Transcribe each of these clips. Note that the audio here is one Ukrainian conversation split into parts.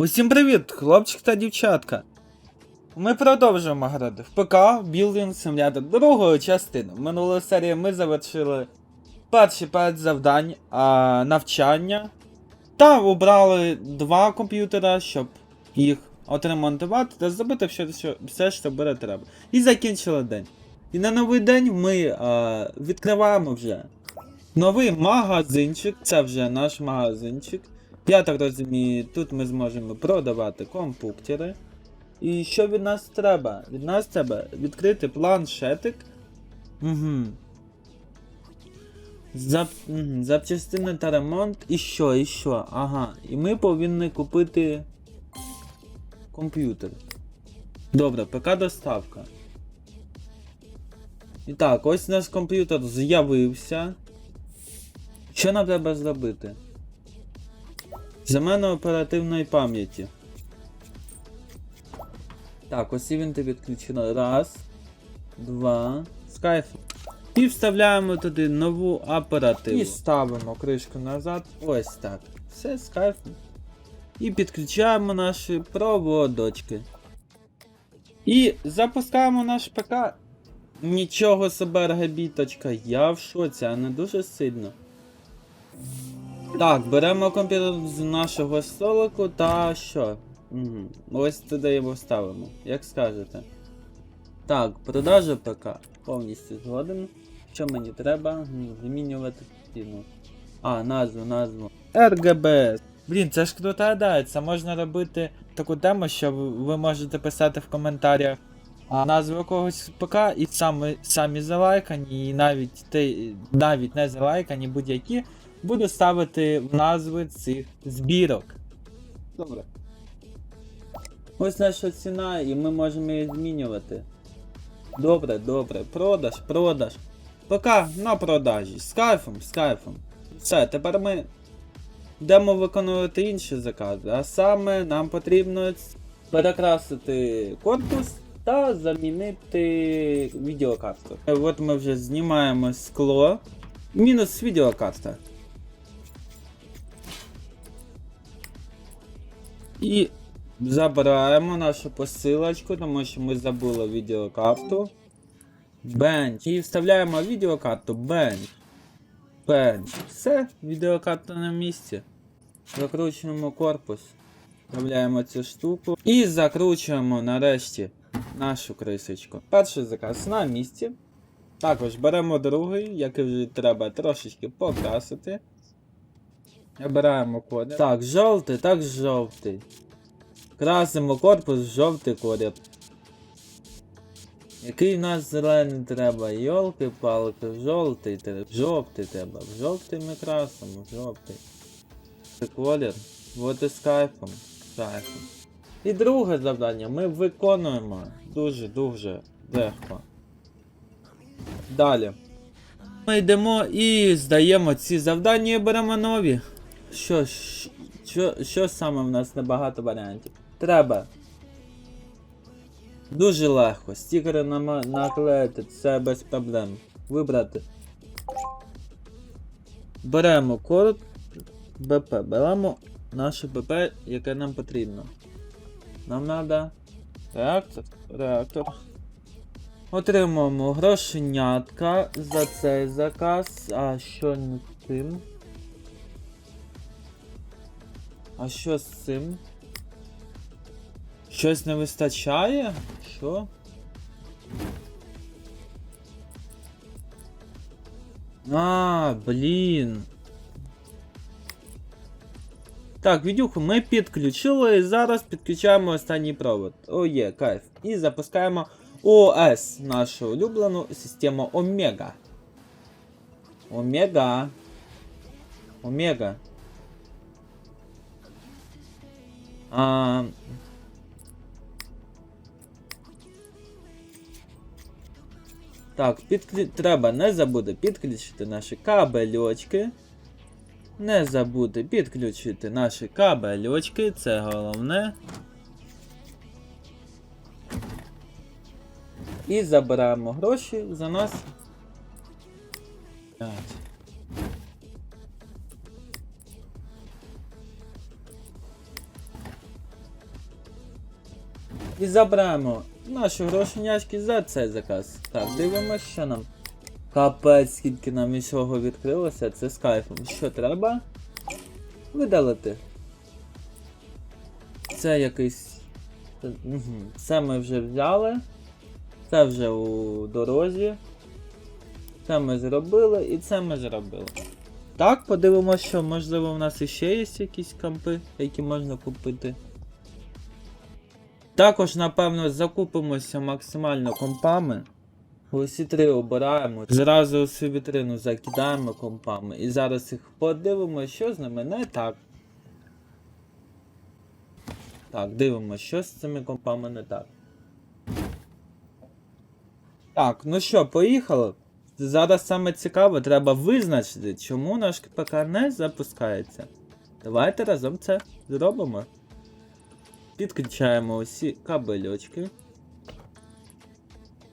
Усім привіт, хлопчик та дівчатка. Ми продовжуємо грати в ПК Building Simulator другу частину. Минулої серії ми завершили перші 5 завдань а, навчання та обрали два комп'ютера, щоб їх отремонтувати та зробити все, що, все, що буде треба. І закінчили день. І на новий день ми а, відкриваємо вже новий магазинчик. Це вже наш магазинчик. Я так розумію, тут ми зможемо продавати компуктери. І що від нас треба? Від нас треба відкрити планшетик. Угу. Зап... Запчастини та ремонт. І що, і що? Ага. І ми повинні купити комп'ютер. Добре, ПК доставка. І так, ось наш комп'ютер з'явився. Що нам треба зробити? Замена оперативної пам'яті. Так, ось і він ти відключено. Раз, два. Скайф. І вставляємо туди нову оперативу. І ставимо кришку назад. Ось так. Все з кайфом. І підключаємо наші проводочки. І запускаємо наш ПК. Нічого себе ргабіточка. Я в шоці, а не дуже сильно. Так, беремо комп'ютер з нашого столику та що? Угу. Ось туди його ставимо, як скажете. Так, продажа ПК. Повністю згоден. Що мені треба? Змінювати ціну. А, назву, назву. RGBS. Блін, це ж крута ідея. Це можна робити таку тему, що ви- можете писати в коментарях назву якогось ПК і самі, самі залайкані, і навіть те, навіть не залайкані будь-які буду ставити в назви цих збірок. Добре. Ось наша ціна, і ми можемо її змінювати. Добре, добре. Продаж, продаж. Пока на продажі. З кайфом, з кайфом. Все, тепер ми йдемо виконувати інші закази. А саме нам потрібно перекрасити корпус та замінити відеокарту. От ми вже знімаємо скло. Мінус відеокарта. І забираємо нашу посилочку, тому що ми забули відеокарту. Бенч. І вставляємо відеокарту бенч. Бенч. Все, відеокарта на місці. Закручуємо корпус. Вставляємо цю штуку. І закручуємо нарешті нашу крисочку. Перший заказ на місці. Також беремо другий, який вже треба трошечки покрасити. Обираємо колір. Так, жовтий, так жовтий. Красимо корпус в жовтий колір. Який в нас зелений треба? Йолки-палки, жовтий треба. Жовтий треба. В жовтий ми красимо, жовтий. Це колір. От і з. Кайфом. І друге завдання ми виконуємо дуже-дуже легко. Далі. Ми йдемо і здаємо ці завдання і беремо нові. Що, що, що саме в нас небагато варіантів? Треба. Дуже легко. Стікери нама- наклеїти, це без проблем. Вибрати. Беремо код БП. Беремо наше БП, яке нам потрібно. Нам треба реактор. Реактор. Отримуємо грошенятка за цей заказ. А що не з А що з цим? Щось не вистачає? Що? А, блін. Так, відюху ми підключили і зараз підключаємо останній провод. О, є, кайф. І запускаємо ОС, нашу улюблену систему Омега. Омега. Омега. А... Так, підклю... треба не забути підключити наші кабельочки. Не забути підключити наші кабельочки, це головне. І забираємо гроші за нас. І заберемо наші грошенячки за цей заказ. Так, дивимося, що нам. Капець, скільки нам усього відкрилося, це з кайфом. Що треба? Видалити. Це якийсь. Це ми вже взяли. Це вже у дорозі. Це ми зробили і це ми зробили. Так, подивимося, що можливо в нас іще є якісь кампи, які можна купити. Також, напевно, закупимося максимально компами. Усі три обираємо. Зразу всю вітрину закидаємо компами. І зараз їх подивимося, що з ними не так. Так, дивимося, що з цими компами не так. Так, ну що, поїхали. Зараз саме цікаве, треба визначити, чому наш ПК не запускається. Давайте разом це зробимо. Підключаємо усі кабельочки.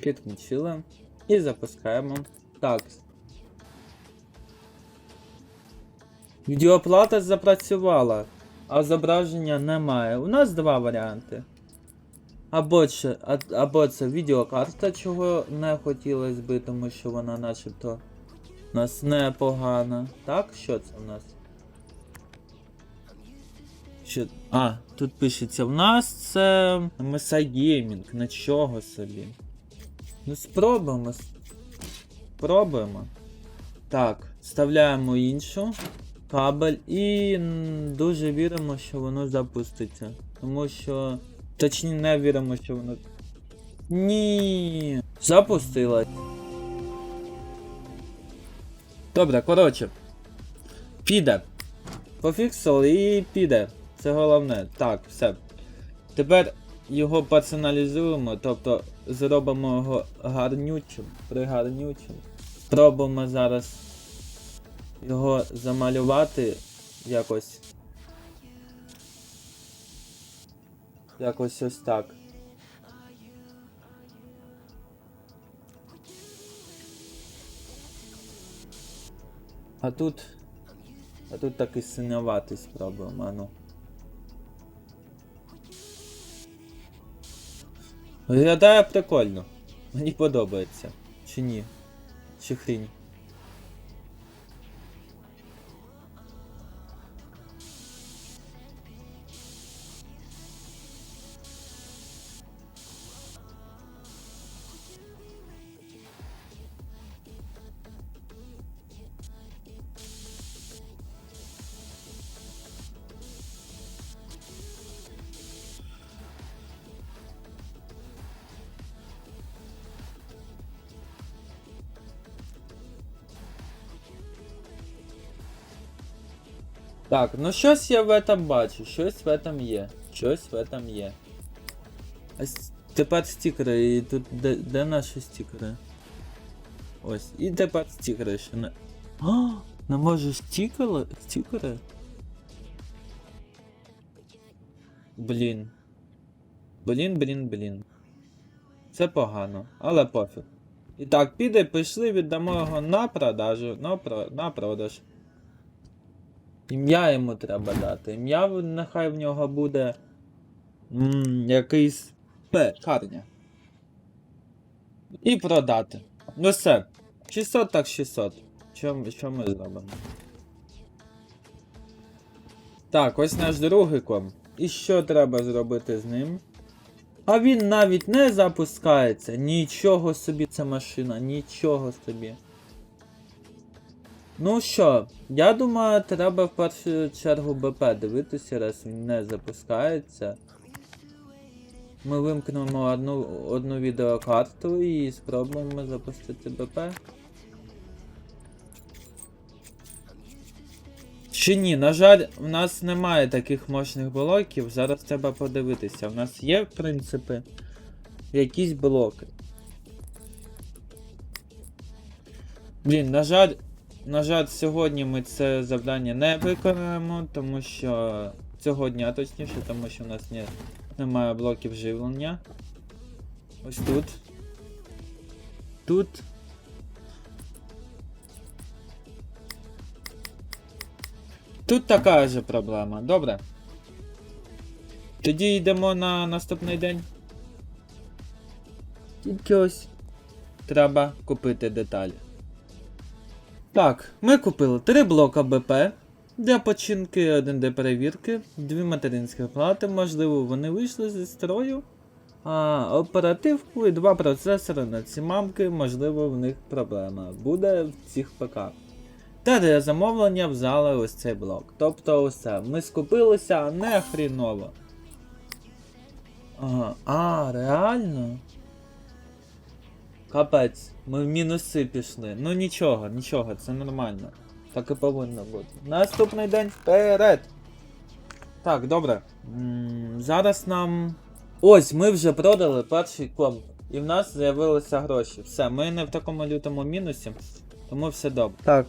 Підключили. І запускаємо. Так. Відеоплата запрацювала, а зображення немає. У нас два варіанти. Або це, або це відеокарта, чого не хотілося би, тому що вона начебто у нас непогана. Так, що це в нас? А, тут пишеться, в нас це MSI Gaming, нічого собі. Ну спробуємо. Спробуємо. Так, вставляємо іншу кабель і дуже віримо, що воно запуститься. Тому що. Точніше не віримо, що воно. Ні. Запустилась. Добре, коротше. Піде. Пофіксили і піде. Це головне. Так, все. Тепер його персоналізуємо, тобто зробимо його гарнючим, пригарнючим. Спробуємо зараз його замалювати якось. Якось ось так. А тут. А тут такий синяватий спробуємо, а Виглядає прикольно. Мені подобається. Чи ні? Чи хрінь? Так, ну щось я в этом бачу, щось в этом є. Щось в этом є. А с- тепер стікери, і тут де, де наші стікери? Ось, і тепер стікери ще не. А, не може стікери? Стікери? Блін. Блін, блін, блін. Це погано, але пофіг. І так, піде, пішли, віддамо його на продажу, на, про, на продаж. Ім'я йому треба дати. Ім'я нехай в нього буде. м, якийсь пекарня. І продати. Ну все. 600 так 600. Що, що ми зробимо? Так, ось наш другий ком. І що треба зробити з ним? А він навіть не запускається. Нічого собі ця машина, нічого собі. Ну що, я думаю, треба в першу чергу БП дивитися, раз він не запускається. Ми вимкнемо одну, одну відеокарту і спробуємо запустити БП. Чи ні, на жаль, в нас немає таких мощних блоків. Зараз треба подивитися. У нас є, в принципі, якісь блоки. Блін, на жаль, на жаль, сьогодні ми це завдання не виконаємо, тому що цього дня точніше, тому що у нас не, немає блоків живлення. Ось тут. Тут. Тут така же проблема. Добре. Тоді йдемо на наступний день. Тільки ось треба купити деталі. Так, ми купили три блока БП для починки, один для перевірки, дві материнські плати, можливо, вони вийшли зі строю. А, оперативку і два процесори на ці мамки, можливо, в них проблема буде в цих ПК. Та для замовлення взяли ось цей блок. Тобто усе. Ми скупилися, не хріново. Ага, а, реально? Капець, ми в мінуси пішли. Ну нічого, нічого, це нормально. Так і повинно бути. Наступний день вперед. Так, добре. М, зараз нам. Ось, ми вже продали перший комп. І в нас з'явилися гроші. Все, ми не в такому лютому мінусі, тому все добре. Так.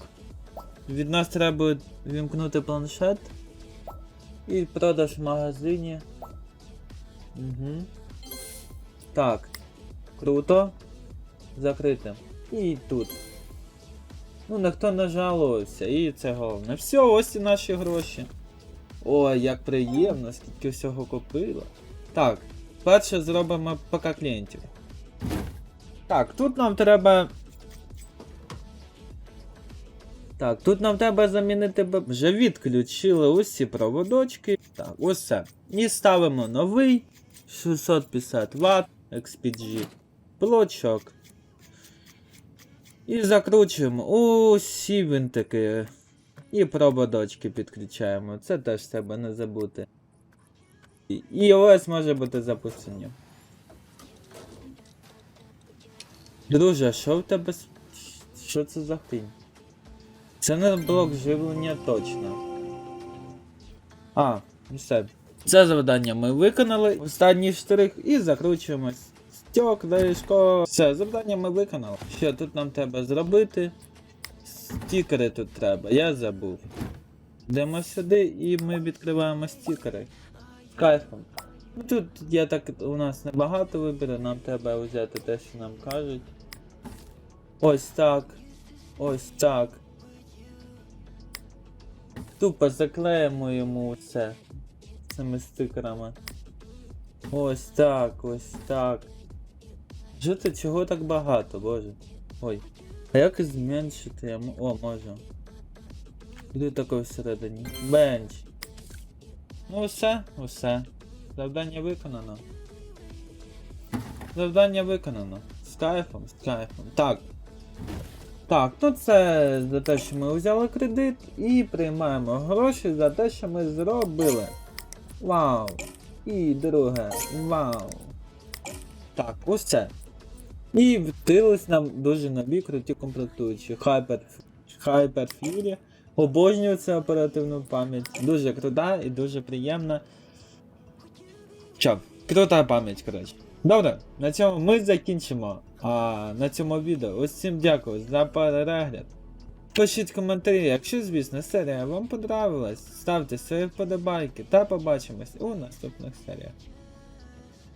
Від нас треба вімкнути планшет. І продаж в магазині. Угу. Так. Круто. Закрите. І тут. Ну, ніхто не жалувався, і це головне. Все, ось і наші гроші. Ой, як приємно, скільки всього купила. Так, перше зробимо ПК клієнтів. Так, тут нам треба. Так, тут нам треба замінити Б. Вже відключили усі проводочки. Так, це. І ставимо новий 650 Вт XPG блочок. І закручуємо усі винтики. І проводочки підключаємо. Це теж треба не забути. І- ось може бути запущення. Друже, що в тебе? Що це за хрінь? Це не блок живлення точно. А, все. Це завдання ми виконали. Останній штрих і закручуємо стьок, лишко. Все, завдання ми виконали. Що тут нам треба зробити? Стікери тут треба, я забув. Йдемо сюди і ми відкриваємо стікери. Кайфом. Ну тут я так у нас небагато вибору, нам треба взяти те, що нам кажуть. Ось так. Ось так. Тупо заклеїмо йому це цими стикерами. Ось так, ось так. Що це чого так багато, боже? Ой. А як зменшити? Я О, можу. Буде таке всередині. Бенч. Ну все, усе. Завдання виконано. Завдання виконано. З кайфом, з кайфом. Так. Так, ну це за те, що ми взяли кредит і приймаємо гроші за те, що ми зробили. Вау! І друге, вау. Так, ось це. І втились нам дуже нові круті комплектуючі. Hyper, Hyper Fury. Обожнюю цю оперативну пам'ять. Дуже крута і дуже приємна. Що, крута пам'ять, коротше. Добре, на цьому ми закінчимо а, на цьому відео. Усім дякую за перегляд. Пишіть коментарі, якщо, звісно, серія вам понравилась, ставте свої вподобайки та побачимось у наступних серіях.